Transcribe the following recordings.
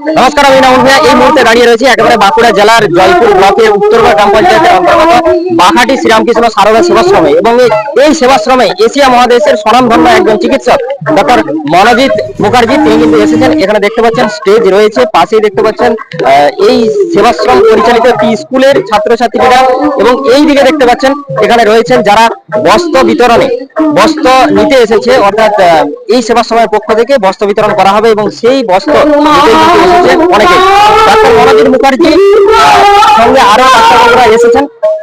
নমস্কার, আমি নামুন ভাইয়া। এই মুহূর্তে দাঁড়িয়ে রয়েছি একেবারে বাঁকুড়া জেলার জয়পুর ব্লকের উত্তরপাড়া গ্রাম পঞ্চায়েতের অন্তর্গত বাঘাটি শ্রীরামকৃষ্ণ সারদা সেবাশ্রমে। এবং এই- সেবাশ্রমে এশিয়া মহাদেশের স্বনামধন্য একজন চিকিৎসক, ডক্টর মনোজিৎ মুখার্জি। তিনি কিন্তু এসেছেন। এখানে দেখতে পাচ্ছেন, স্টেজ রয়েছে, পাশেই দেখতে পাচ্ছেন এই সেবাশ্রম পরিচালিত একটি স্কুলের ছাত্রছাত্রীরা। এবং এই দিকে দেখতে পাচ্ছেন, এখানে রয়েছেন যারা বস্ত্র বিতরণে, বস্ত্র নিতে এসেছে। অর্থাৎ এই সেবাশ্রমের পক্ষ থেকে বস্ত্র বিতরণ করা হবে এবং সেই বস্ত্র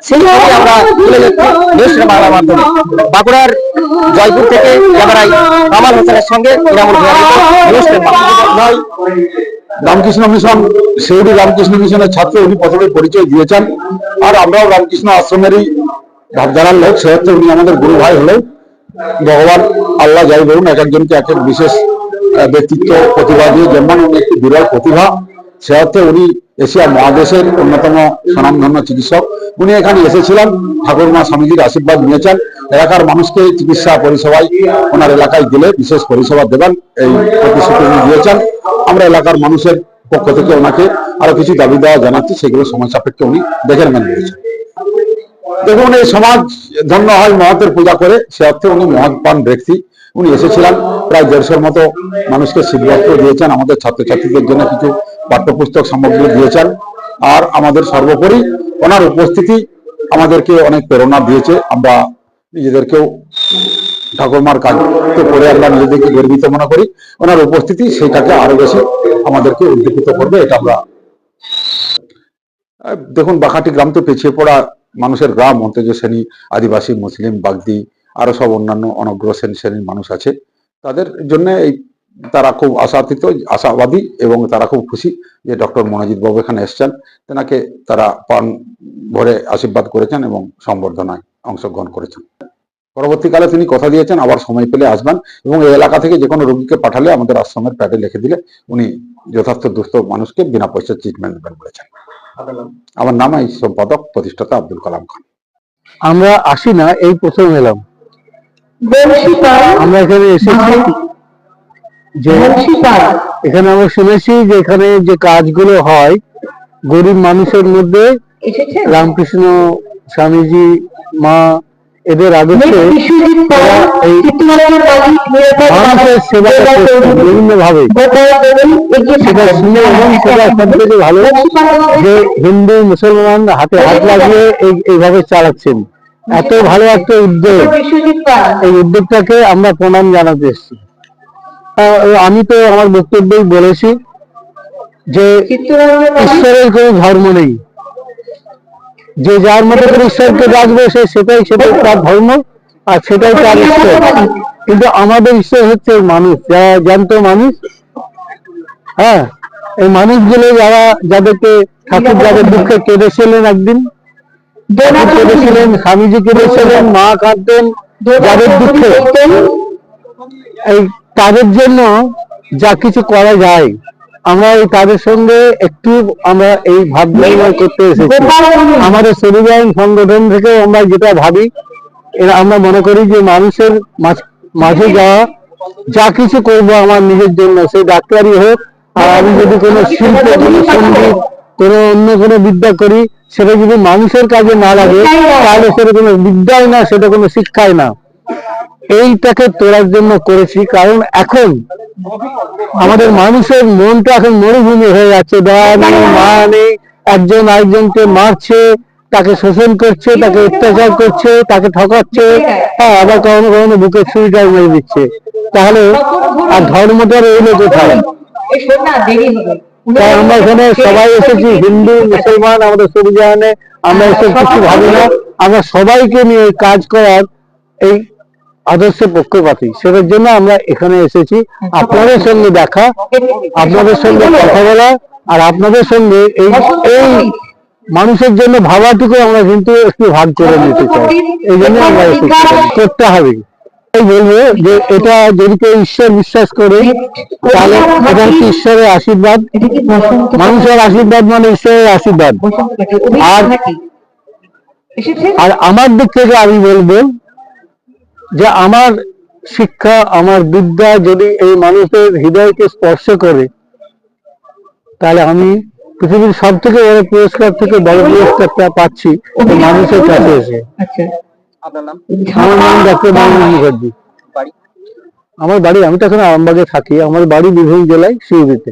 সেই বাঁকুড়ার জয়পুর থেকে কামাল হোসেনের সঙ্গে রামকৃষ্ণ মিশন সেউরি রামকৃষ্ণ মিশনের ছাত্র উনি প্রথমে পরিচয় দিয়েছেন। আর আমরাও রামকৃষ্ণ আশ্রমেরই ভাবধারার লোক সেক্ষেত্রে উনি আমাদের গুরু ভাই হলেন। ভগবান আল্লাহ যাই বলুন, এক একজনকে এক এক বিশেষ ব্যক্তিত্ব প্রতিভা দিয়ে যেমন উনি একটি বিরল প্রতিভা সেক্ষেত্রে উনি এশিয়া মহাদেশের অন্যতম স্বনামধন্য চিকিৎসক। উনি এখানে এসেছিলেন, ঠাকুরমা স্বামীজির আশীর্বাদ নিয়েছেন। এলাকার মানুষকে চিকিৎসা পরিষেবায় ওনার এলাকায় দিলে বিশেষ পরিষেবা দেবেন, এই প্রতিশ্রুতি উনি দিয়েছেন। আমরা এলাকার মানুষের পক্ষ থেকে ওনাকে আরও কিছু দাবি দেওয়া জানাচ্ছি, সেগুলো সময় সাপেক্ষে উনি দেখে নেবেন বলেছেন। দেখুন, এই সমাজ ধন্য হয় মহাতের পূজা করে, সে অর্থে উনি মহৎপান ব্যক্তি। উনি এসেছিলেন। প্রায় দেড়শোর মতো মানুষকে শীতবস্ত্র দিয়েছেন। আমাদের ছাত্রছাত্রীদের জন্য কিছু পাঠ্যপুস্তক সামগ্রী দিয়েছেন। আর আমাদের সর্বোপরি ওনার উপস্থিতি আমাদেরকে অনেক প্রেরণা দিয়েছে। আমরা নিজেদেরকেও ঠাকুরমার কাজকে করে আমরা নিজেদেরকে গর্বিত মনে করি। ওনার উপস্থিতি সেইটাকে আরও বেশি আমাদেরকে উদ্দীপিত করবে, এটা আমরা দেখুন বাখাটি গ্রাম তো পিছিয়ে পড়া মানুষের গ্রাম অন্তর্জ শ্রেণি, আদিবাসী, মুসলিম, বাগদি আরও সব অন্যান্য অনগ্রসেন শ্রেণির মানুষ আছে। তাদের জন্য এই তারা খুব আশাতীত, আশাবাদী এবং তারা খুব খুশি যে ডক্টর মনোজিৎ বাবু এখানে এসছেন। তেনাকে তারা পান ভরে আশীর্বাদ করেছেন এবং সম্বর্ধনায় অংশগ্রহণ করেছেন। পরবর্তীকালে তিনি কথা দিয়েছেন, আবার সময় পেলে আসবেন এবং এই এলাকা থেকে যে কোনো রোগীকে পাঠালে আমাদের আশ্রমের প্যাডে লিখে দিলে উনি যথার্থ দুস্থ মানুষকে বিনা পয়সায় ট্রিটমেন্ট দেবেন বলেছেন। আমার নাম এই সম্পাদক, প্রতিষ্ঠাতা আব্দুল কালাম খান। আমরা আসি না, এই প্রথম এলাম। আমরা এখানে এসেছি যে এখানে আমরা শুনেছি যে এখানে যে কাজগুলো হয় গরিব মানুষের মধ্যে রামকৃষ্ণ স্বামীজি মা এদের আদর্শে মানুষের সেবা বিভিন্ন ভাবে সেটা শুনে এবং সেটা সব থেকে ভালো যে হিন্দু মুসলমান হাতে হাত লাগিয়ে এই- এইভাবে চালাচ্ছেন। এত ভালো একটা উদ্যোগ। এই উদ্যোগটাকে আমরা প্রণাম জানাতে এসেছি। আমি তো আমার বক্তব্যই বলেছি যে ঈশ্বরের কোনো ধর্ম নেই। যে যার মতো ঈশ্বরকে ডাকবে সে সেটাই সেটাই তার ধর্ম আর সেটাই তার ঈশ্বর। কিন্তু আমাদের ঈশ্বর হচ্ছে মানুষ, যারা জ্যান্ত মানুষ। হ্যাঁ এই মানুষগুলো যারা যাদেরকে ঠাকুর যাদের দুঃখে কেঁদেছিলেন একদিন কেঁদেছিলেন স্বামীজি কেঁদেছিলেন মা কাঁদতেন যাদের দুঃখে এই তাদের জন্য যা কিছু করা যায় আমরা এই তাদের সঙ্গে একটু আমরা এই ভাব বিনিময় করতে এসেছি। আমাদের সেলিব্রাইন সংগঠন থেকে আমরা যেটা ভাবি এরা আমরা মনে করি যে মানুষের মাঝ- মাঝে যাওয়া যা কিছু করব আমার নিজের জন্য সেই ডাক্তারই হোক আর আমি যদি কোনো শিল্প কোনো সংগীত কোনো অন্য কোনো বিদ্যা করি, সেটা যদি মানুষের কাজে না লাগে, তাহলে সেটা কোনো বিদ্যাই না, সেটা কোনো শিক্ষাই না। এইটাকে তোলার জন্য করেছি, কারণ এখন আমাদের মানুষের মনটা এখন মরুভূমি হয়ে যাচ্ছে। মা নেই, একজন আরেকজনকে মারছে, তাকে শোষণ করছে, তাকে অত্যাচার করছে, তাকে ঠকাচ্ছে হ্যাঁ আবার কখনো কখনো বুকের ছুরিটাও মেরে দিচ্ছে। তাহলে আর ধর্মটা রইল কোথায়? আমরা এখানে সবাই এসেছি হিন্দু মুসলমান আমাদের সুবিধানে আমরা এসব কিছু ভাবি না। আমরা সবাইকে নিয়ে কাজ করার এই আদর্শ পক্ষপাতী। সেটার জন্য আমরা এখানে এসেছি। আপনাদের সঙ্গে দেখা আপনাদের সঙ্গে কথা বলা আর আপনাদের সঙ্গে এই এই মানুষের জন্য ভাবাটুকু আমরা কিন্তু একটু ভাগ করে নিতে চাই। এই জন্য আমরা করতে হবে। বলব যে এটা যদি কেউ ঈশ্বর বিশ্বাস করে, তাহলে এটা হচ্ছে ঈশ্বরের আশীর্বাদ, মানুষের আশীর্বাদ মানে ঈশ্বরের আশীর্বাদ। আর আর আমার দিক থেকে আমি বলব যে আমার শিক্ষা, আমার বিদ্যা যদি এই মানুষের হৃদয়কে স্পর্শ করে, তাহলে আমি পৃথিবীর সব থেকে বড় পুরস্কার থেকে বড় পুরস্কারটা পাচ্ছি মানুষের কাছে এসে। আচ্ছা। আপনার নাম? আমার নাম ডক্টর মামুন মুখার্জি। বাড়ি? আমার বাড়ি আমি তো এখন আরামবাগে থাকি। আমার বাড়ি বীরভূম জেলায় শিউরিতে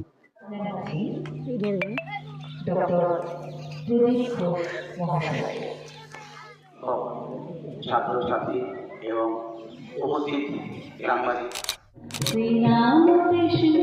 ছাত্রছাত্রী এবং উপস্থিত গ্রামবাসী। শ্রীরাম কৃষ্ণ